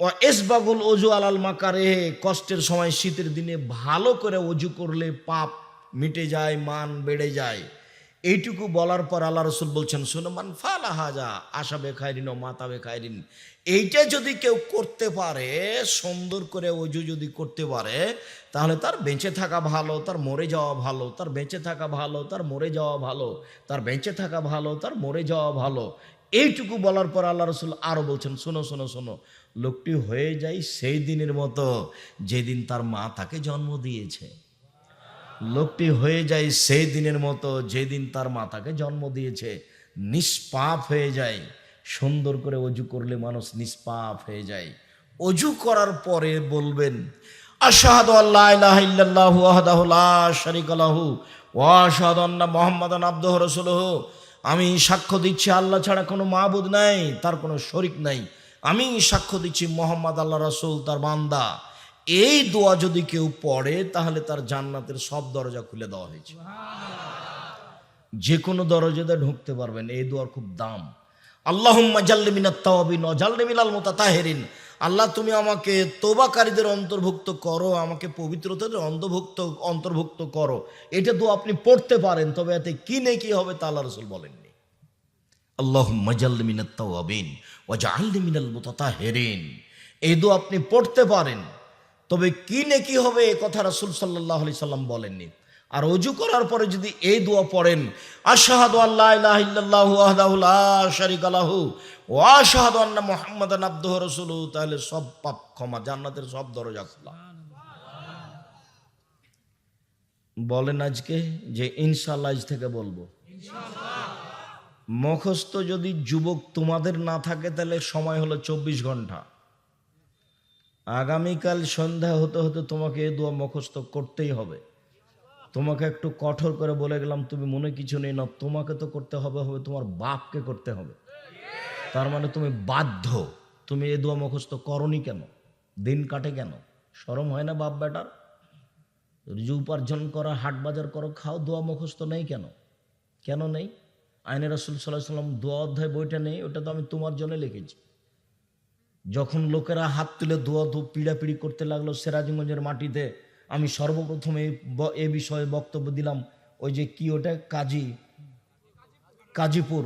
এসবাগুল অজু আলাল মাকারে কষ্টের সময় শীতের দিনে ভালো করে অজু করলে পাপ মিটে যায়, মান বেড়ে যায়। এইটুকু বলার পর আল্লাহ রসুল বলছেন সুনমান ফালা হাজা আশাবে খায়রিন ও মাতাবে খায়রিন এইটা যদি কেউ করতে পারে, সুন্দর করে অজু যদি করতে পারে, তাহলে তার বেঁচে থাকা ভালো, তার মরে যাওয়া ভালো, তার বেঁচে থাকা ভালো, তার মরে যাওয়া ভালো, তার বেঁচে থাকা ভালো, তার মরে যাওয়া ভালো। এইটুকু বলার পর আল্লাহ রসুল আরও বলছেন, শোনো শোনো শোনো লোকটি হয়ে যায় সেই দিনের মতো যেদিন তার মা তাকে জন্ম দিয়েছে। লোকটি হয়ে যায় সেই দিনের মতো যেদিন তার মাতাকে জন্ম দিয়েছে। নিষ্পাপ হয়ে যায়। সুন্দর করে অজু করলে মানুষ নিষ্পাপ হয়ে যায়। অজু করার পরে বলবেন, আশাহাদু আল্লাহ ইলাহা ইল্লাল্লাহু ওয়াহদাহু লা শারীকা লাহু আমি সাক্ষ্য দিচ্ছি, আল্লাহ ছাড়া কোনো মাবুদ নাই, তার কোনো শরিক নাই। আমি সাক্ষ্য দিচ্ছি মোহাম্মদ আল্লাহ রাসূল তার বান্দা। এই দোয়া যদি কেউ পড়ে তাহলে তার জান্নাতের সব দরজা খুলে দেওয়া হয়েছে। যে কোনো দরজাতে ঢুকতে পারবেন এই দোয়ার খুব দাম। আল্লাহুম্মা জাল্লি মিনাত তাওয়াবিন ওয়া জাল্লি মিনাল মুতাতাহিরিন। আল্লাহ তুমি আমাকে তোবাকারীদের অন্তর্ভুক্ত করো আমাকে পবিত্রতাদের অন্তর্ভুক্ত অন্তর্ভুক্ত করো। এটা তো আপনি পড়তে পারেন তবে এতে কি নেকি হবে তা আল্লাহ রসুল বলেননি। জাল্লি মিনাল মুতাতাহিরিন। এই দোয়া আপনি পড়তে পারেন, তবে কি নেকি হবে এ কথা রাসূল সাল্লাল্লাহু আলাইহি সাল্লাম বলেননি। আর অজু করার পরে যদি এই দোয়া পড়েন, আশহাদু আল্লাহ ওয়া আশহাদু আন্না মুহাম্মাদান আবদুহু রাসূলুহু, তাহলে সব পাপ ক্ষমা, জান্নাতের সব দরজা খোলা। বলেন আজকে যে ইনশাআল্লাহ আজ থেকে বলব। মুখস্থ যদি যুবক তোমাদের না থাকে, তাহলে সময় হলো চব্বিশ ঘণ্টা। আগামীকাল সন্ধ্যা হতে হতে তোমাকে এ দোয়া মুখস্থ করতেই হবে। তোমাকে একটু কঠোর করে বলে গেলাম, তুমি মনে কিছু নেই না, তোমাকে তো করতে হবে হবে তোমার বাপকে করতে হবে। তার মানে তুমি বাধ্য, তুমি এ দোয়া মুখস্থ করনি কেন? দিন কাটে কেন? সরম হয় না বাপ বেটার? রুজু উপার্জন করা, হাট বাজার করো, খাও, দোয়া মুখস্থ নেই কেন? কেন নেই? আইনে রাসুল সাল্লাহ সাল্লাম দোয়া অধ্যায় বইটা নেই, ওটা তো আমি তোমার জন্য লিখেছি। যখন লোকেরা হাত তুলে দোয়া দু পিড়াপিড়ি করতে লাগল সিরাজগঞ্জের মাটিতে, আমি সর্বপ্রথম এই এ বিষয়ে বক্তব্য দিলাম, ওই যে কি ওটা? কাজী, কাজীপুর।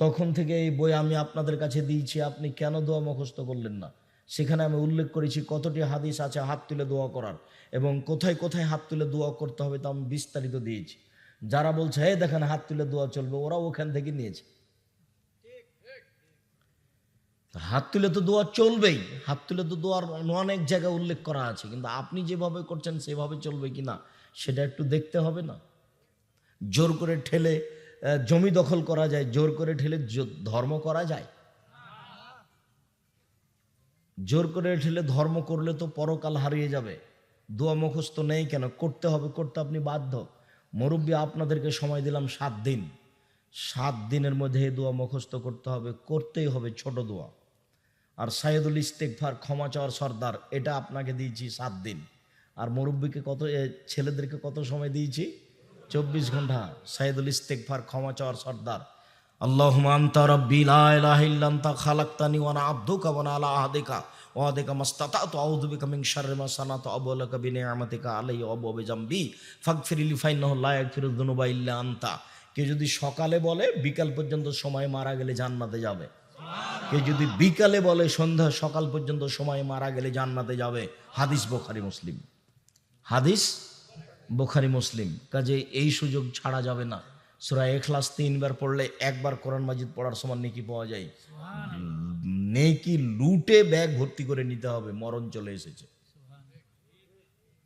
তখন থেকে এই বই আমি আপনাদের কাছে দিয়েছি, আপনি কেন দোয়া মুখস্থ করলেন না? সেখানে আমি উল্লেখ করেছি কতটি হাদিস আছে হাত তুলে দোয়া করার, এবং কোথায় কোথায় হাত তুলে দোয়া করতে হবে তা আমি বিস্তারিত দিয়েছি। যারা বলছে এই দেখেন হাত তুলে দোয়া চলবে ওরা ওখান থেকে নিয়েছে। হাত তুলে তো দোয়া চলবেই। হাত তুলে তো দোয়ার অনেক জায়গায় উল্লেখ করা আছে, কিন্তু আপনি যেভাবে করছেন, সেভাবে চলবে কি না, সেটা একটু দেখতে হবে না। জোর করে ঠেলে জমি দখল করা যায়, জোর করে ঠেলে ধর্ম করা যায়। জোর করে ঠেলে ধর্ম করলে তো পরকাল হারিয়ে যাবে। দোয়া মুখস্থ নেই কেন? করতে হবে, করতে আপনি বাধ্য। মুরব্বী, আপনাদেরকে সময় দিলাম সাত দিন। সাত দিনের মধ্যে এই দোয়া মুখস্থ করতে হবে, করতেই হবে ছোট দোয়া। আর সাইদুল ইস্তেকফার ক্ষমা চাওয়ার সর্দার, এটা আপনাকে দিয়েছি সাত দিন। আর মুরব্বীকে কত ছেলেদেরকে কত সময় দিয়েছি? চব্বিশ ঘণ্টা। সাইদুল ইস্তেকফার ক্ষমা চাওয়ার সর্দার। আল্লাহ আন্তা রব্বি, লা ইলাহা ইল্লা আনতা খালাকতানি ওয়া আনা ওয়া আলা আহদিকা। আনতা। কে যদি সকালে বলে, বিকাল পর্যন্ত সময় মারা গেলে জান্নাতে যাবে। কে যদি বিকালে বলে, সন্ধ্যা সকাল পর্যন্ত সময় মারা গেলে জান্নাতে যাবে। হাদিস বোখারি, মুসলিম। হাদিস বোখারি, মুসলিম। কাজে এই সুযোগ ছাড়া যাবে না। সুরা এখলাস তিনবার পড়লে একবার কোরআন মাজিদ পড়ার সমান নেকি পাওয়া যায়। নেকি লুটে ব্যাগ ভর্তি করে নিতে হবে, মরণ চলে এসেছে।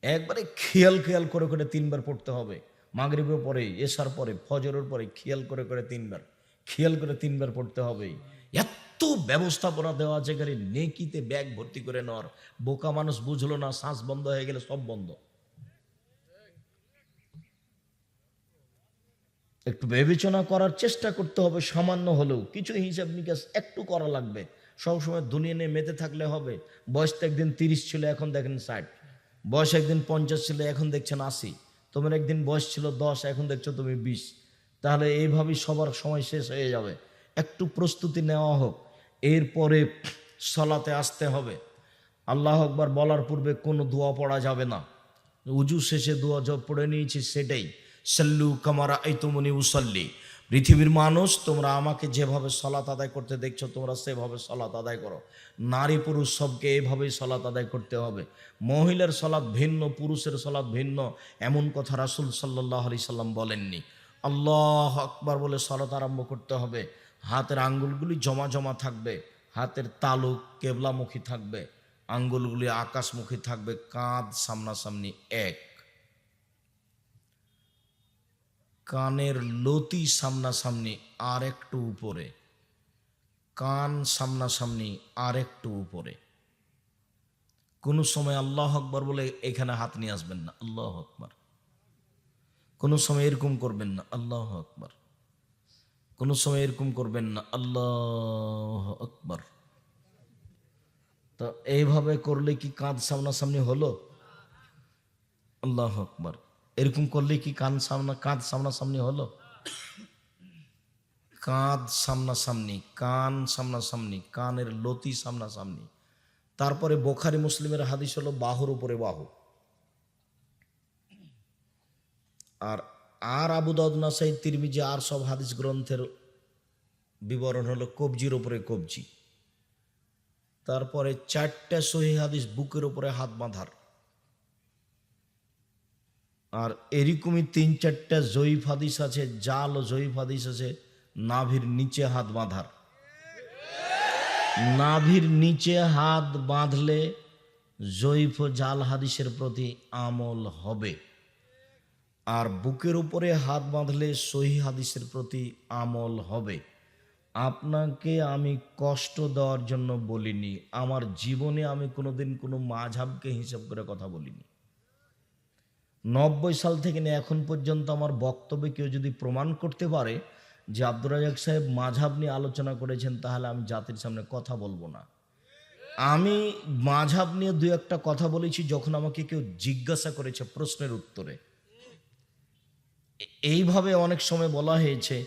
একবারে খেয়াল খেয়াল করে করে তিনবার পড়তে হবে। মাগরিবের পরে এসার পরে, ফজরের পরে খেয়াল করে করে তিনবার, খেয়াল করে তিনবার পড়তে হবে। এত ব্যবস্থাপনা দেওয়া আছে খালি নেকিতে ব্যাগ ভর্তি করে নেওয়ার। বোকা মানুষ বুঝলো না, শ্বাস বন্ধ হয়ে গেলে সব বন্ধ। একটু বিবেচনা করার চেষ্টা করতে হবে, সামান্য হলেও। কিছু হিসাব নিকাশ একটু করা লাগবে। সবসময় দুনিয়া নিয়ে মেতে থাকলে হবে। বয়স তো একদিন তিরিশ ছিল, এখন দেখেন ষাট। বয়স একদিন পঞ্চাশ ছিল, এখন দেখছেন আশি। তোমার একদিন বয়স ছিল দশ, এখন দেখছ তুমি বিশ। তাহলে এইভাবেই সবার সময় শেষ হয়ে যাবে। একটু প্রস্তুতি নেওয়া হোক, এরপরে সলাতে আসতে হবে। আল্লাহ আকবার বলার পূর্বে কোনো দোয়া পড়া যাবে না। উজু শেষে দোয়া যা পড়ে নিয়েছি সেটাই। সাল্লু কামারা এই তুমনি উসল্লি। পৃথিবীর মানুষ, তোমরা আমাকে যেভাবে সলাত আদায় করতে দেখছ, তোমরা সেভাবে সলাত আদায় করো। নারী পুরুষ সবকে এভাবেই সলাত আদায় করতে হবে। মহিলার সলাৎ ভিন্ন, পুরুষের সলাৎ ভিন্ন, এমন কথা রাসুল সাল্লাহ আলি সাল্লাম বলেননি। আল্লাহ আকবার বলে সলাত আরম্ভ করতে হবে। হাতের আঙ্গুলগুলি জমা জমা থাকবে, হাতের তালুক কেবলামুখী থাকবে, আঙ্গুলগুলি আকাশমুখী থাকবে, কাঁধ সামনাসামনি এক। কানের লতি সামনাসামনি আর একটু উপরে। কান সামনাসামনি আর একটু উপরে। কোনো সময় আল্লাহ আকবর বলে এখানে হাত নিয়ে আসবেন না, আল্লাহ আকবর। কোনো সময় এরকম করবেন না, আল্লাহ আকবর। কোনো সময় এরকম করবেন না, আল্লাহ আকবর। তো এইভাবে করলে কি কাঁধ সামনাসামনি হলো? আল্লাহ আকবর। এরকম করলে কি কান সামনা, কাঁধ সামনাসামনি হলো? কাঁধ সামনাসামনি, কান সামনাসামনি, কানের লতি সামনাসামনি। তারপরে বোখারি মুসলিমের হাদিস হলো বাহুর উপরে বাহু। আর আর আবু দাউদ নাসাই, তিরমিজি, আর সব হাদিস গ্রন্থের বিবরণ হলো কবজির উপরে কবজি। তারপরে চারটা সহি হাদিস বুকের উপরে হাত বাঁধার। আর এরকমই তিন চারটা জয়ীফ হাদিস আছে, জাল জয়ীফ হাদিস আছে, নাভির নিচে হাত বাঁধার। নাভির নিচে হাত বাঁধলে জয়ীফ জাল হাদিসের প্রতি আমল হবে। আর বুকের উপরে হাত বাঁধলে সহি হাদিসের প্রতি আমল হবে। আপনাকে আমি কষ্ট দেওয়ার জন্য বলিনি, আমার জীবনে আমি কোনোদিন কোনো মাঝাবকে হিসাব করে কথা বলিনি। নব্বই সাল থেকে নিয়ে এখন পর্যন্ত আমার বক্তব্যে কেউ যদি প্রমাণ করতে পারে যে আব্দুর রাজাক সাহেব মাঝাব নিয়ে আলোচনা করেছেন, তাহলে আমি জাতির সামনে কথা বলব না। আমি মাঝাব নিয়ে দু একটা কথা বলেছি, যখন আমাকে কেউ জিজ্ঞাসা করেছে প্রশ্নের উত্তরে। এইভাবে অনেক সময় বলা হয়েছে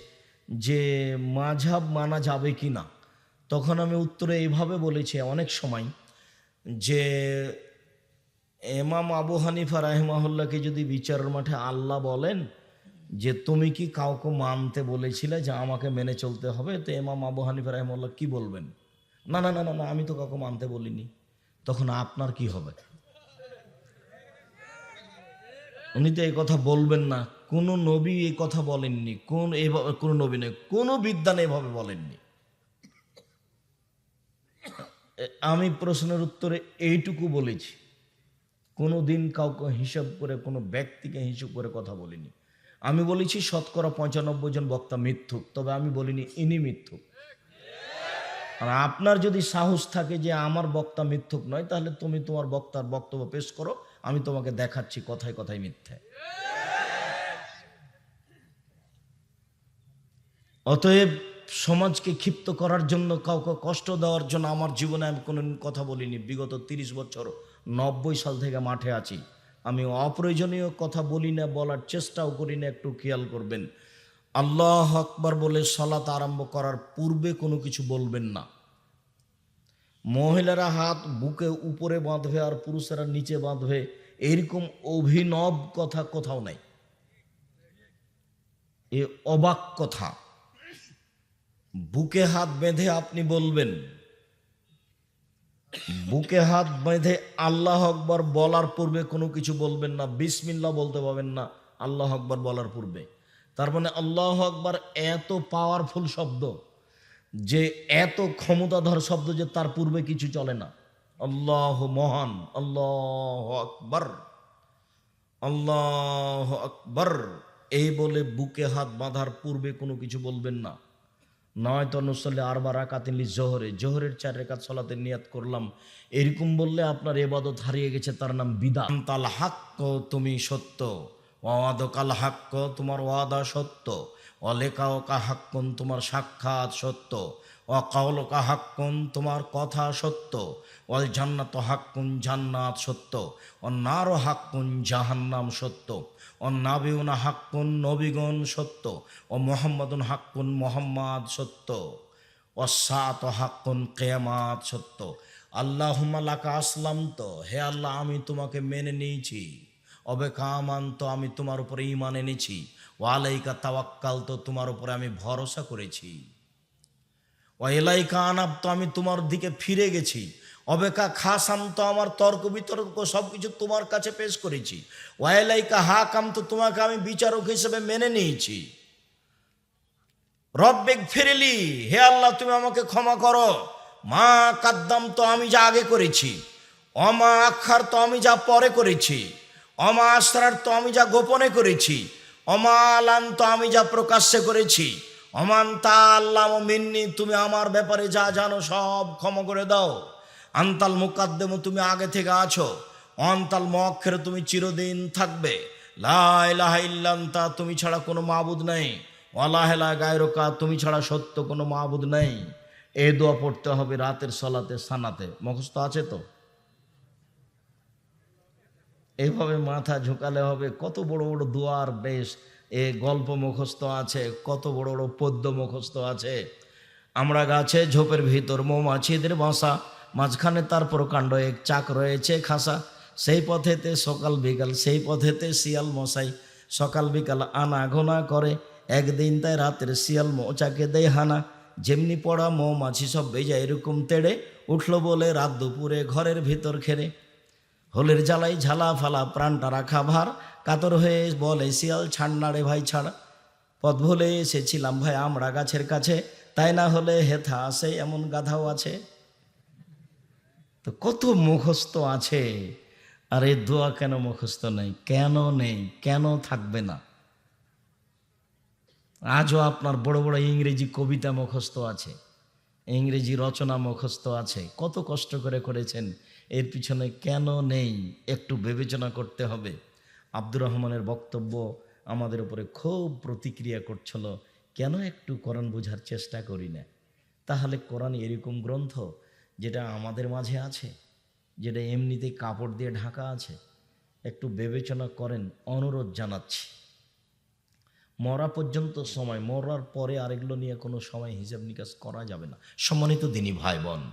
যে মাঝাব মানা যাবে কি না। তখন আমি উত্তরে এইভাবে বলেছি অনেক সময় যে এমাম আবু হানিফা রাহেমাহুল্লাহকে যদি বিচারের মাঠে আল্লাহ বলেন যে তুমি কি কাউকে মানতে বলেছিলে যে আমাকে মেনে চলতে হবে, তো এমাম আবু হানিফা রাহেমাল্লাহ কি বলবেন? না না না না না, আমি তো কাউকে মানতে বলিনি। তখন আপনার কি হবে? উনি তো এই কথা বলবেন না। কোনো নবী এই কথা বলেননি। কোন এভাবে কোনো নবী নেই কোনো বিদ্যান এভাবে বলেননি। আমি প্রশ্নের উত্তরে এইটুকু বলেছি। কোনো দিন কাউকে হিসাব করে, কোনো ব্যক্তিকে হিসাব করে কথা বলিনি। আমি বলেছি, শতকরা পঁচানব্বই জন বক্তা মিথ্যুক, তবে আমি বলিনি, ইনি মিথ্যুক। আর আপনার যদি সাহস থাকে যে আমার বক্তা মিথ্যুক নয়, তাহলে তুমি তোমার বক্তার বক্তব্য পেশ করো, আমি তোমাকে দেখাচ্ছি কথায় কথায় মিথ্যে। অতএব সমাজকে ক্ষিপ্ত করার জন্য, কাউকে কষ্ট দেওয়ার জন্য আমার জীবনে আমি কোনো কথা বলিনি। বিগত তিরিশ বছর নব্বই সাল থেকে মাঠে আছি। আমি অপ্রয়োজনীয় কথা বলি না, বলার চেষ্টাও করি না, একটু খেয়াল করবেন। আল্লাহ আকবার বলে সলাত আরম্ভ করার পূর্বে কোনো কিছু বলবেন না। মহিলারা হাত বুকে উপরে বাঁধবে আর পুরুষেরা নিচে বাঁধবে, এরকম অভিনব কথা কোথাও নাই। এ অবাক কথা। বুকে হাত বেঁধে আপনি বলবেন বুকে হাত বেঁধে আল্লাহ আকবর বলার পূর্বে কোনো কিছু বলবেন না বিসমিল্লা বলতে পারবেন না, আল্লাহ আকবর বলার পূর্বে। তার মানে আল্লাহ আকবর এত পাওয়ারফুল শব্দ যে এত ক্ষমতাধর শব্দ যে তার পূর্বে কিছু চলে না। আল্লাহ মহান, আল্লাহ আকবর আল্লাহ আকবর। এই বলে বুকে হাত বাঁধার পূর্বে কোনো কিছু বলবেন না। নয়তো নসলে আরবা রাকাতিলি জোহরে, জোহরের চার রেখাত সলাতে নিয়াত করলাম। এরকম বললে আপনার এবাদত হারিয়ে গেছে, তার নাম বিদা। তাল হাক্ক, তুমি সত্য। ওয়াদ কাল হাক্ক, তোমার ওয়াদা সত্য। অলেকা কা হাক্কন, তোমার সাক্ষাৎ সত্য। অকাউল কা হাক্কন, তোমার কথা সত্য। অল জান্নাত হাক্কুন, জান্নাত সত্য। অন্নারও হাক্কুন, জাহান্নাম সত্য। অন্নাবিউনা হাক্কুন নবীগণ সত্য, ও মোহাম্মদুন হাক্কুন মোহাম্মদ সত্য অসাত হাক্কুন কেয়ামাত সত্য। আল্লাহ লাকা আসলাম তো হে আল্লাহ আমি তোমাকে মেনে নিয়েছি, অবে কামান তো আমি তোমার উপরে ইমান এনেছি ওয়ালাইকা তাওয়াক্কাল তো তোমার উপরে আমি ভরসা করেছি। ও এলাইকা আনাব তো আমি তোমার দিকে ফিরে গেছি অবেকা খাসাম তো আমার তর্ক বিতর্ক সব কিছু তোমার কাছে পেশ করেছি। ওয়াইলাইকা হা কাম তো তোমাকে আমি বিচারক হিসেবে মেনে নিয়েছি। রব্বেক ফিরেলি, হে আল্লাহ, তুমি আমাকে ক্ষমা করো। মা কাদ্দাম তো আমি যা আগে করেছি। অমা আখার তো আমি যা পরে করেছি। অমা আশ্রার তো আমি যা গোপনে করেছি। অমা আলান তো আমি যা প্রকাশ্যে করেছি। অমান তা আল্লাহ মিন্নি, তুমি আমার ব্যাপারে যা জানো সব ক্ষমা করে দাও। আন্তাল মুকাদ্দেম, তুমি আগে থেকে আছো। অন্তাল মক্ষের তুমি চিরদিন থাকবে। লাইলাহাইল্লান্তা তুমি ছাড়া কোনো মাবুদ নেই। ওয়ালাহেলা গায়রকা, তুমি ছাড়া সত্য কোনো মাহবুদ নেই। এই দোয়া পড়তে হবে রাতের সলাতে, সানাতে। মুখস্থ আছে তো? এইভাবে মাথা ঝুঁকালে হবে। কত বড় বড় দুয়ার বেশ। এ গল্প মুখস্থ আছে, কত বড় বড় পদ্য মুখস্থ আছে। আমরা গাছে ঝোপের ভিতর মৌমাছিদের বাসা। মাঝখানে তার প্রকাণ্ড এক চাক রয়েছে খাসা। সেই পথেতে সকাল বিকাল, সেই পথেতে শিয়াল মশাই। সকাল বিকাল আনা ঘোনা করে। একদিন তাই রাতের শিয়াল মৌচাকে দেয় হানা। যেমনি পড়া মৌমাছি সব বেজা এরকম তেড়ে উঠল বলে রাত দুপুরে ঘরের ভিতর খেরে। হোলের জ্বালাই ঝালা ফালা প্রাণটা রাখা ভার। কাতর হয়ে বলে, শিয়াল, ছাড় না রে ভাই, ছাড়া। পথ ভুলে এসেছিলাম ভাই, আমরা গাছের কাছে। তাই না হলে হেথা আসে এমন গাধাও আছে। তো কত মুখস্থ আছে? আর এই দোয়া কেন মুখস্থ নেই? কেন নেই? কেন থাকবে না? আজও আপনার বড় বড় ইংরেজি কবিতা মুখস্থ আছে, ইংরেজি রচনা মুখস্থ আছে। কত কষ্ট করে করেছেন। এর পিছনে কেন নেই? একটু বিবেচনা করতে হবে। আব্দুর রহমানের বক্তব্য আমাদের উপরে খুব প্রতিক্রিয়া করছিল। কেন একটু কোরআন বোঝার চেষ্টা করি না? তাহলে কোরআন এরকম গ্রন্থ যেটা আমাদের মাঝে আছে, যেটা এমনিতেই কাপড় দিয়ে ঢাকা আছে, একটু বিবেচনা করেন, অনুরোধ জানাচ্ছি। মরা পর্যন্ত সময়, মরার পরে আরেকগুলো নিয়ে কোনো সময় হিসাব নিকাশ করা যাবে না। সম্মানিত দিনী ভাই বোন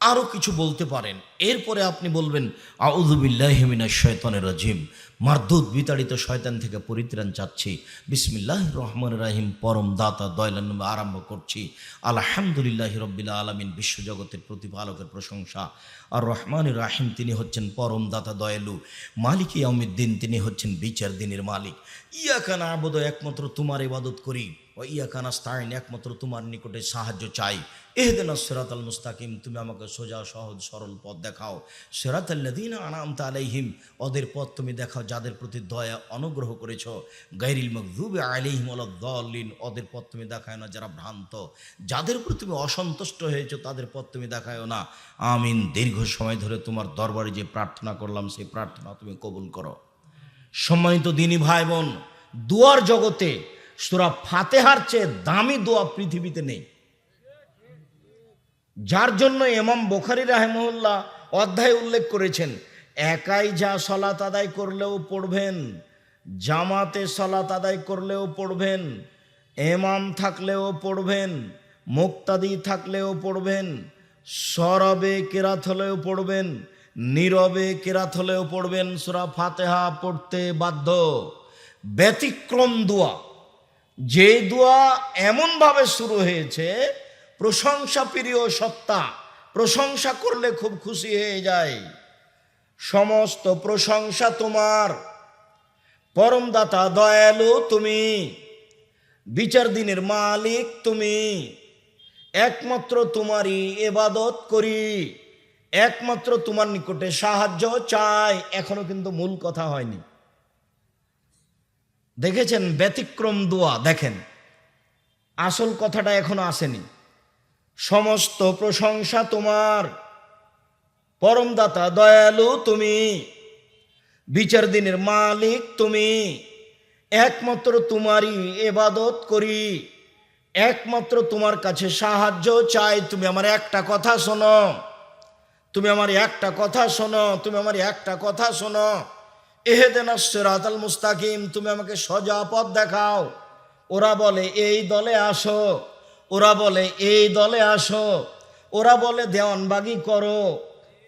আরও কিছু বলতে পারেন। এরপরে আপনি বলবেন আউজুবিল্লাহমিনা শয়তানের রাজিম। মারদুদ বিতাড়িত শয়তান থেকে পরিত্রাণ চাচ্ছি। বিসমিল্লাহ রহমান রাহিম, পরম দাতা দয়লান আরম্ভ করছি। আলহামদুলিল্লাহ রব্বিল্লা আলমিন, বিশ্বজগতের প্রতিপালকের প্রশংসা। আর রহমান রাহিম, তিনি হচ্ছেন পরম দাতা, দয়ালু। মালিক ইয়াউমিদ্দিন, তিনি হচ্ছেন বিচার দিনের মালিক। ইয়াকানা আবদ একমাত্র তোমার ইবাদত করি। ও ইয়াকানা স্তাইন একমাত্র তোমার নিকটে সাহায্য চাই। এহদিন সেরাত আল মুস্তাকিম, তুমি আমাকে সোজা, সহজ, সরল পথ দেখাও। সেরাত আল্লাদিন আনামতা আলাইহিম, ওদের পথ তুমি দেখাও যাদের প্রতি দয়া, অনুগ্রহ করেছ। গাইরিল মকদুবে আলাইহিম দলিন ওদের পথ তুমি দেখায় না যারা ভ্রান্ত। যাদের উপর তুমি অসন্তুষ্ট হয়েছ, তাদের পথ তুমি দেখায় না। আমিন। দীর্ঘ সময় ধরে তোমার দরবারে যে প্রার্থনা করলাম, সেই প্রার্থনা তুমি কবুল করো। সম্মানিত দিনী ভাই বোন দুয়ার জগতে সুরা ফাতেহার চেয়ে দামি দোয়া পৃথিবীতে নেই। যার জন্য এমাম বোখারি রাহেমুল্লাহ অধ্যায় উল্লেখ করেছেন, একাই যা সলাত আদায় করলেও পড়বেন, জামাতে সলাত আদায় করলেও পড়বেন এমাম থাকলেও পড়বেন, মুক্তাদি থাকলেও পড়বেন, সরবে কেরাত হলেও পড়বেন, নীরবে কেরাত হলেও পড়বেন, সুরা ফাতেহা পড়তে বাধ্য। ব্যতিক্রম দোয়া। যে দোয়া এমনভাবে শুরু হয়েছে, প্রশংসা প্রিয় সত্তা, প্রশংসা করলে খুব খুশি হয়ে যায়। সমস্ত প্রশংসা তোমার। পরমদাতা দয়ালু তুমি, বিচার দিনের মালিক তুমি। একমাত্র তোমারই এবাদত করি, একমাত্র তোমার নিকটে সাহায্য চাই। এখনও কিন্তু মূল কথা হয়নি। দেখেছেন ব্যতিক্রম দোয়া, দেখেন। আসল কথাটা এখনও আসেনি। সমস্ত প্রশংসা তোমার। পরমদাতা দয়ালু তুমি। বিচার দিনের মালিক তুমি। একমাত্র তোমারই এবাদত করি। একমাত্র তোমার কাছে সাহায্য চাই। তুমি আমার একটা কথা শোনো। তুমি আমার একটা কথা শোনো। তুমি আমার একটা কথা শোনো। এহেদেন সেরাতাল মুস্তাকিম, তুমি আমাকে সজা পথ দেখাও। ওরা বলে, এই দলে আসো। ওরা বলে, এই দলে আসো। ওরা বলে, দেওয়ানবাগি করো।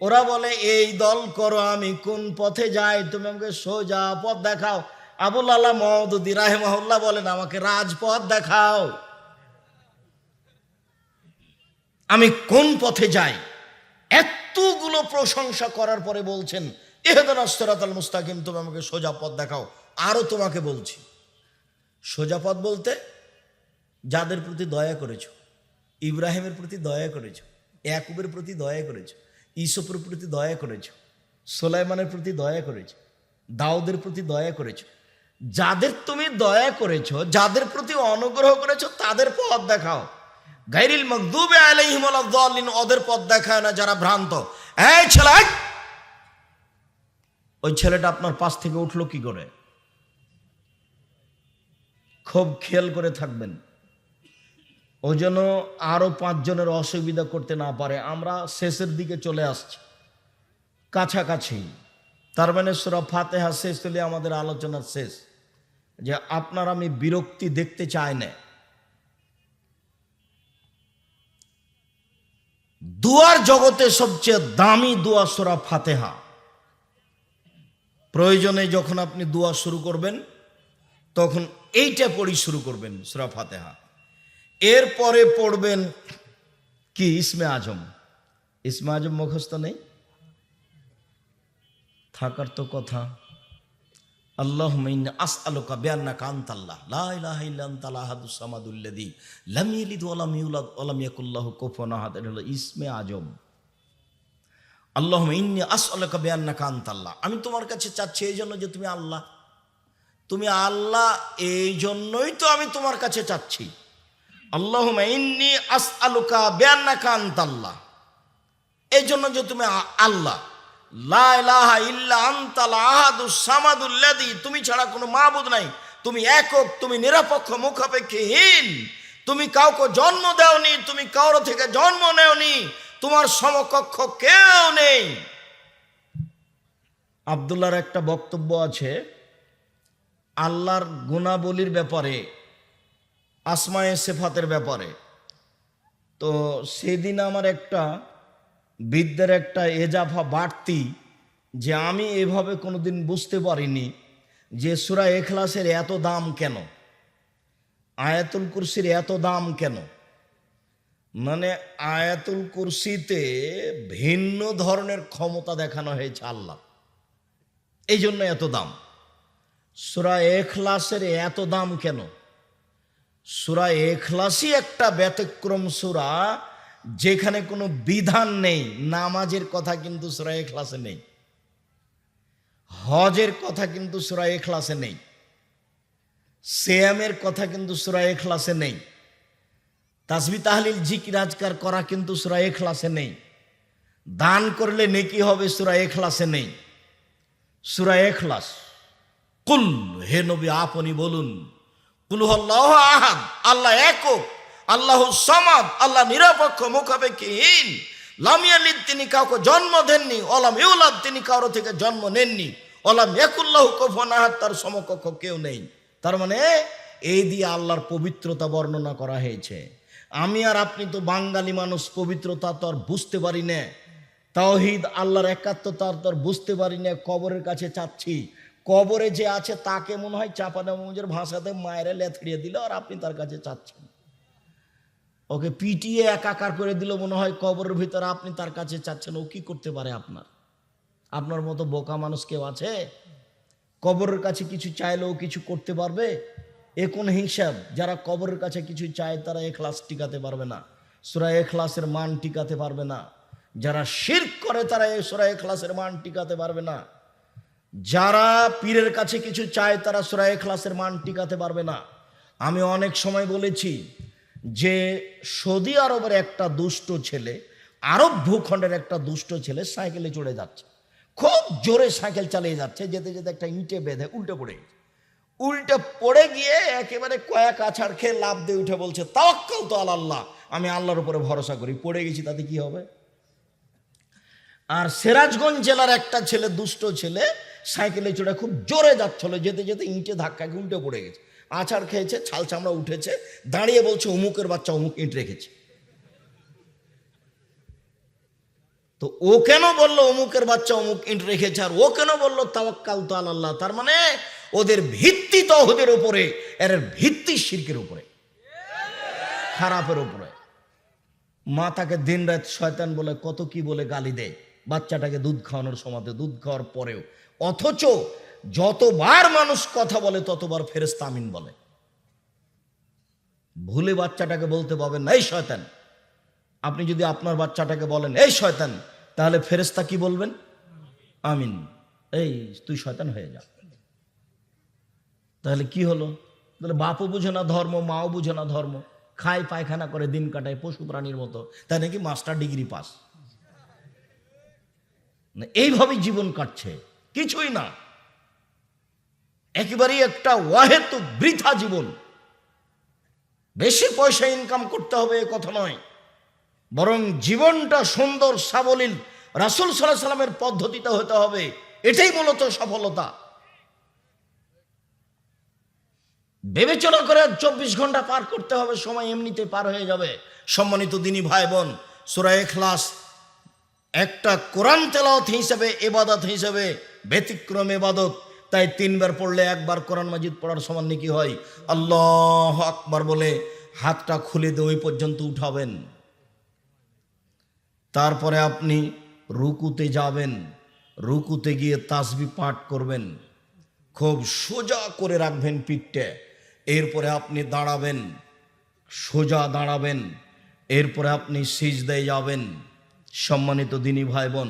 ওরা বলে, এই দল করো, আমি কোন পথে যাই? তুমি আমাকে সোজা পথ দেখাও। আবুল আল্লাহ মহদুদ্দি রাহেমহল্লা বলেন, আমাকে রাজপথ দেখাও। আমি কোন পথে যাই? এতগুলো প্রশংসা করার পরে বলছেন এহেদন আস্তরাতাল মুস্তাকিম, তুমি আমাকে সোজা পথ দেখাও আরও তোমাকে বলছি সোজা পথ বলতে যাদের প্রতি দয়া করেছ, ইব্রাহিমের প্রতি দয়া করেছ, ইয়াকুবের প্রতি দয়া করেছ, ইসুফের প্রতি দয়া করেছ, সোলাইমানের প্রতি দয়া করেছ, দাউদের প্রতি দয়া করেছ, যাদের তুমি দয়া করেছ, যাদের প্রতি অনুগ্রহ করেছ, তাদের পথ দেখাও গাইরিল মকদুবে আলাইহিম ওদের পথ দেখায় না যারা ভ্রান্ত এই ছেলে! ওই ছেলেটা আপনার পাশ থেকে উঠল কি করে? খুব খেয়াল করে থাকবেন। ও যেন আরও পাঁচজনের অসুবিধা করতে না পারে। আমরা শেষের দিকে চলে আসছি। কাছাকাছি। তার মানে সুরা শেষ হলে আমাদের আলোচনার শেষ। যে আপনার আমি বিরক্তি দেখতে চাই না। দুয়ার জগতে সবচেয়ে দামি দোয়া সুরা ফাতেহা। প্রয়োজনে যখন আপনি দোয়া শুরু করবেন, তখন এইটা পড়ি শুরু করবেন, সুরা ফাতেহা। এরপরে পড়বেন কি? ইসমে আজম। ইসমে আজম মুখস্থ নেই? থাকার তো কথা। আল্লাহ আস আলোকা বেয়ান্না কান্তাল্লাহ লা ইলাহা ইল্লা আনতা আহাদুস সামাদুল্লাযী লাম ইয়ালিদ ওয়া লাম ইউলাদ ওয়া লাম ইয়াকুল লাহু কুফুয়ান আহাদ। এটা হলো ইসমে আজম। আল্লাহ ইন্নি আস আলোকা বেয়ান্না কান্তাল্লাহ আমি তোমার কাছে চাচ্ছি এই জন্য যে তুমি আল্লাহ। তুমি আল্লাহ, এই জন্যই তো আমি তোমার কাছে চাচ্ছি। আল্লাহ ইন্নি আস আলুকা বেয়ান্না কান্তাল্লাহ এই জন্য যে তুমি আল্লাহ। তুমি ছাড়া কোনো মাবুদ নাই। তুমি একক, তুমি নিরপেক্ষ, মুখাপেক্ষীহীন। তুমি কাউকে জন্ম দেওনি, তুমি কারও থেকে জন্ম নেওনি। তোমার সমকক্ষ কেউ নেই। আবদুল্লার একটা বক্তব্য আছে, আল্লাহর গুণাবলীর ব্যাপারে, আসমায়ে সেফাতের ব্যাপারে। তো সেদিন আমার একটা বিদ্যার একটা এজাফা বাড়তি যে আমি এভাবে কোনোদিন বুঝতে পারিনি যে সুরা এখলাসের এত দাম কেন, আয়াতুল কুরসির এত দাম কেন। মানে আয়াতুল কুরসিতে ভিন্ন ধরনের ক্ষমতা দেখানো হয়েছে আল্লাহ। এই জন্য এত দাম। সুরা এখলাসের এত দাম কেন? সুরা এখলাসই একটা ব্যতিক্রম সুরা যেখানে কোনো বিধান নেই, নামাজের কথা কিন্তু সুরা এখলাসে নেই। হজের কথা কিন্তু সুরা এখলাসে নেই। সেয়ামের কথা কিন্তু সুরা এখলাসে নেই। তাসবি তাহলিল জিকির আজকার করা কিন্তু সুরা এখলাসে নেই। দান করলে নেকি হবে সুরা এখলাসে নেই। সুরা এখলাস কুল, হে নবী, আপনি বলুন, কুল আল্লাহ আহাদ, আল্লাহ একক, আল্লাহ সমাদ, আল্লাহ নিরপেক্ষ, মুখাপেক্ষীহীন। লামিয়ালিদ তিনি কাউকে জন্ম দেননি অলাম ইউলাদ, তিনি কারও থেকে জন্ম নেননি। অলাম একুল্লাহ কফন আহাদ, তার সমকক্ষ কেউ নেই। তার মানে এই দিয়ে আল্লাহর পবিত্রতা বর্ণনা করা হয়েছে। আমি আর আপনি তো বাঙালি মানুষ, পবিত্রতা তো আর বুঝতে পারি না। তাওহিদ আল্লাহর একাত্মতা তো আর বুঝতে পারি না, কবরের কাছে চাচ্ছি। কবরে যে আছে তাকে মনে হয় চাপানা মৌজের ভাষাতে মায়েরা লেথড়িয়ে দিল, আর আপনি তার কাছে চাচ্ছেন। ওকে পিটিয়ে একাকার করে দিল মনে হয় কবরের ভিতরে, আপনি তার কাছে চাচ্ছেন, ও কি করতে পারে আপনার? আপনার মতো বোকা মানুষ কেউ আছে? কবরের কাছে কিছু চাইলেও কিছু করতে পারবে? এ কোন হিসাব? যারা কবরের কাছে কিছু চায়, তারা এখলাস টিকাতে পারবে না। সুরা এখলাসের মান টিকাতে পারবে না। যারা শির করে, তারা এই সুরা এখলাসের মান টিকাতে পারবে না। যারা পীরের কাছে কিছু চায়, তারা সুরা এখলাসের মান টিকাতে পারবে না। আমি অনেক সময় বলেছি যে সৌদি আরবের একটা দুষ্ট ছেলে, আরব ভূখণ্ডের একটা দুষ্ট ছেলে সাইকেলে চড়ে যাচ্ছে। খুব জোরে সাইকেল চালিয়ে যাচ্ছে, যেতে যেতে একটা ইঁটে বেঁধে উল্টে পড়ে গেছে। উল্টে পড়ে গিয়ে একেবারে কয়েক আছাড় খেয়ে লাভ দিয়ে উঠে বলছে, তাওয়াক্কাল তো আল্লাহ। আমি আল্লাহর উপরে ভরসা করি, পড়ে গেছি, তাতে কি হবে? আর সিরাজগঞ্জ জেলার একটা ছেলে, দুষ্ট ছেলে, সাইকেলে চড়ে খুব জোরে যাচ্ছিল, যেতে যেতে ইঁটে ধাক্কা উল্টে পড়ে গেছে। আছাড় খেয়েছে, ছাল চামড়া উঠেছে, দাঁড়িয়ে বলছে, অমুকের বাচ্চা, অমুক ইঁট রেখেছে। তো ও কেন বলল, অমুকের বাচ্চা, অমুক ইট রেখেছে? আর ও কেন বলল, তাওয়াক্কাল তো আল্লাহ। তার মানে ওদের ভিত্তি তহদের উপরে, এর ভিত্তি শির্কের উপরে, খারাপের উপরে। মা তাকে দিন রাত শয়তান বলে, কত কি বলে গালি দেয়? বাচ্চাটাকে দুধ খাওয়ানোর সময় দুধ খাওয়ার পরেও। অথচ যতবার মানুষ কথা বলে, ততবার ফেরেস্তা আমিন বলে। ভুলে বাচ্চাটাকে বলতে পাবেন এই শয়তান। আপনি যদি আপনার বাচ্চাটাকে বলেন, এই শয়তান, তাহলে ফেরেস্তা কি বলবেন? আমিন। এই, তুই শয়তান হয়ে যা। তাহলে কি হলো? তাহলে বাপও বুঝে না ধর্ম, মাও বুঝে না ধর্ম। খায়, পায়খানা করে, দিন কাটায়, পশু প্রাণীর মতো। তাই নাকি মাস্টার ডিগ্রি পাস? এইভাবেই জীবন কাটছে। কিছুই না। একেবারেই একটা ওয়াহেতু বৃথা জীবন। বেশি পয়সা ইনকাম করতে হবে এ কথা নয়। বরং জীবনটা সুন্দর সাবলীল রাসুল সাল্লাহ সাল্লামের পদ্ধতিতে হতে হবে। এটাই মূলত সফলতা। বিবেচনা করে চব্বিশ ঘণ্টা পার করতে হবে, সময় এমনিতে পার হয়ে যাবে। সম্মানিত দিনী ভাই বোন সুরায় ক্লাস একটা কোরআন তেলাওয়াত হিসেবে এবাদত হিসেবে ব্যতিক্রম এবাদত তাই তিনবার পড়লে একবার কোরআন মাজিদ পড়ার সমান নাকি হয়। আল্লাহ আকবার বলে হাতটা খুলে দিয়ে ওই পর্যন্ত উঠাবেন। তারপরে আপনি রুকুতে যাবেন, রুকুতে গিয়ে তাসবি পাঠ করবেন। খুব সোজা করে রাখবেন পিঠটা। এরপরে আপনি দাঁড়াবেন, সোজা দাঁড়াবেন, এরপরে আপনি সিজদায় যাবেন, সম্মানিত দিনী ভাই বোন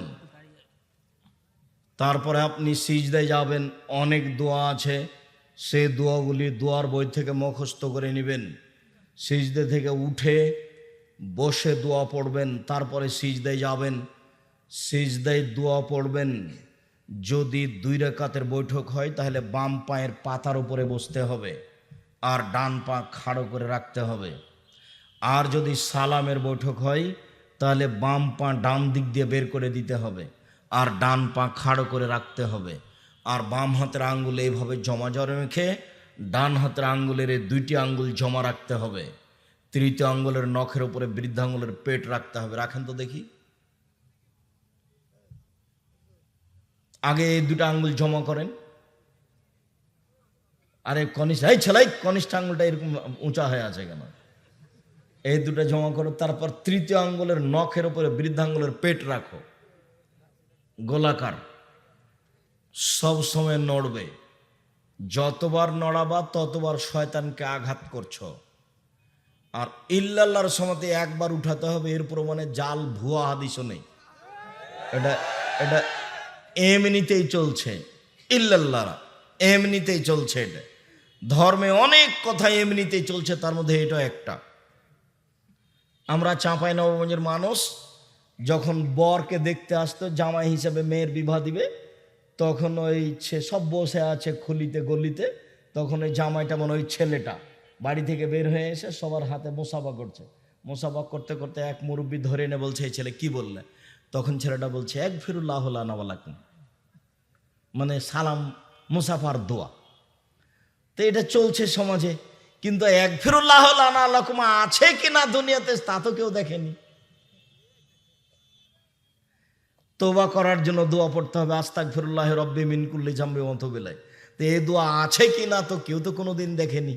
তারপরে আপনি সিজদায় যাবেন, অনেক দোয়া আছে, সে দোয়াগুলি দোয়ার বই থেকে মুখস্থ করে নেবেন। সিজদে থেকে উঠে বসে দোয়া পড়বেন, তারপরে সিজদায় যাবেন। সিজদায় দোয়া পড়বেন, যদি দুই রেখাতের বৈঠক হয়, তাহলে বাম পায়ের পাতার উপরে বসতে হবে। আর ডান পা খাড়ো করে রাখতে হবে। আর যদি সালামের বৈঠক হয়, তাহলে বাম পা ডান দিক দিয়ে বের করে দিতে হবে আর ডান পা খাড়ো করে রাখতে হবে। আর বাম হাতের আঙ্গুল এইভাবে জমা জড়ে রেখে ডান হাতের আঙ্গুলের এই দুইটি আঙ্গুল জমা রাখতে হবে। তৃতীয় আঙ্গুলের নখের উপরে বৃদ্ধাঙ্গুলের পেট রাখতে হবে। রাখেন তো দেখি। আগে এই দুটো আঙ্গুল জমা করেন। আরে কনিষ্ঠ, এই ছেলাই কনিষ্ঠ আঙ্গুলটা এরকম উঁচা হয়ে আছে কেন? এই দুটো জমা করো, তারপর তৃতীয় আঙ্গুলের নখের উপরে বৃদ্ধাঙ্গুলের পেট রাখো। গোলাকার। সব সময় নড়বে। যতবার নড়াবা, ততবার শয়তানকে আঘাত করছ। আর ইল্লাল্লাহর সমাতে একবার উঠাতে হবে, এর প্রমাণে জাল, ভুয়া হাদিসও নেই। এটা এটা এমনিতেই চলছে। ইল্লাল্লাহরা, এমনিতেই চলছে এটা। ধর্মে অনেক কথা এমনিতেই চলছে, তার মধ্যে এটা একটা। আমরা চাঁপাই নবগঞ্জের মানুষ, যখন বরকে দেখতে আসতো, জামাই হিসেবে মেয়ের বিবাহ দিবে, তখন ওই সব বসে আছে খুলিতে গলিতে, তখন ওই জামাইটা মনে ওই ছেলেটা। বাড়ি থেকে বের হয়ে এসে সবার হাতে মোসাফা করছে। মোসাফা করতে করতে এক মুরব্বী ধরে এনে বলছে, এই ছেলে কি বললে? তখন ছেলেটা বলছে, এক ফিরুল্লাহ নাওয়ালাকুম মানে সালাম, মুসাফার দোয়া। তো এটা চলছে সমাজে। কিন্তু এক ফিরুল্লাহ আলাকুমা আছে কিনা দুনিয়াতে, তা তো কেউ দেখেনি। তোবা করার জন্য দোয়া পড়তে হবে আস্তাক ফিরুল্লাহ রব্বি মিনকুল্লি জাম্বি মতো বেলায় তো এই দোয়া আছে কি না তো কেউ তো কোনোদিন দেখেনি।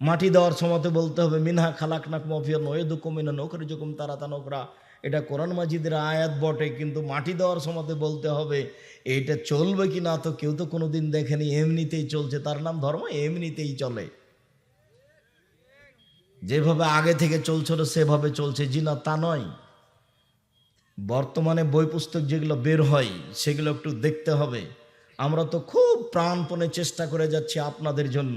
মাটি দেওয়ার সময় বলতে হবে, মিনহা খালাক নাক মফিয়া নয় দুকুমিনা নৌকরি জুকুম তারা তা নোকরা এটা কোরআন মাজিদের আয়াত বটে, কিন্তু মাটি দেওয়ার সময় বলতে হবে, এইটা চলবে কি না তো কেউ তো কোনোদিন দেখেনি, এমনিতেই চলছে। তার নাম ধর্ম এমনিতেই চলে। যেভাবে আগে থেকে চলছিল সেভাবে চলছে, জি না, তা নয়। বর্তমানে বই পুস্তক যেগুলো বের হয়, সেগুলো একটু দেখতে হবে। আমরা তো খুব প্রাণপণে চেষ্টা করে যাচ্ছি আপনাদের জন্য।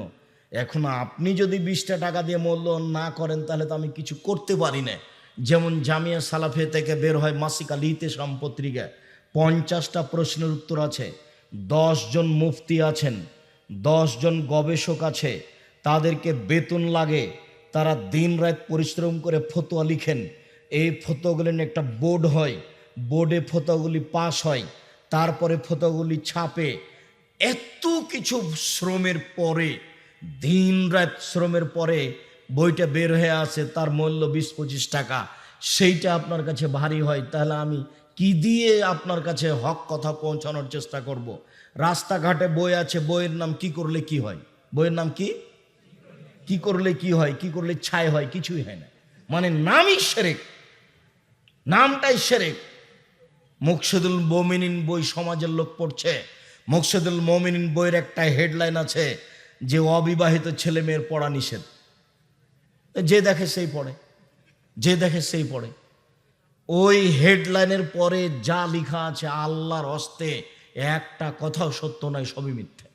এখন আপনি যদি বিশটা টাকা দিয়ে মূল্যায়ন না করেন, তাহলে তো আমি কিছু করতে পারি না। যেমন জামিয়া সালাফে থেকে বের হয় মাসিকা লিতে পত্রিকা পঞ্চাশটা প্রশ্নের উত্তর আছে জন মুফতি আছেন জন গবেষক আছে, তাদেরকে বেতন লাগে, তারা দিন রাত পরিশ্রম করে ফতোয়া লিখেন। এই ফতোগুলি একটা বোর্ড হয়, বোর্ডে ফতোগুলি পাস হয়, তারপরে ফতোগুলি ছাপে। এত কিছু শ্রমের পরে, দিন রাত শ্রমের পরে বইটা বের হয়ে আছে, তার মূল্য বিশ পঁচিশ টাকা। সেইটা আপনার কাছে ভারী হয়, তাহলে আমি কি দিয়ে আপনার কাছে হক কথা পৌঁছানোর চেষ্টা করব। রাস্তাঘাটে বই আছে, বইয়ের নাম কি করলে কি হয়? বইয়ের নাম কি? কি করলে কি হয়? কি করলে ছাই হয়? কিছুই হয় না। মানে নামই সেরেক। নামটাই সেরেক। মুকসেদুল মোমিনিন বই সমাজের লোক পড়ছে। মুকসেদুল মোমিনিন বইয়ের একটা হেডলাইন আছে যে, অবিবাহিত ছেলে মেয়ের পড়া নিষেধ। যে দেখে সেই পড়ে। যে দেখে সেই পড়ে। ওই হেডলাইনের পরে যা লেখা আছে আল্লাহর হস্তে, একটা কথাও সত্য নয়, সবই মিথ্যে।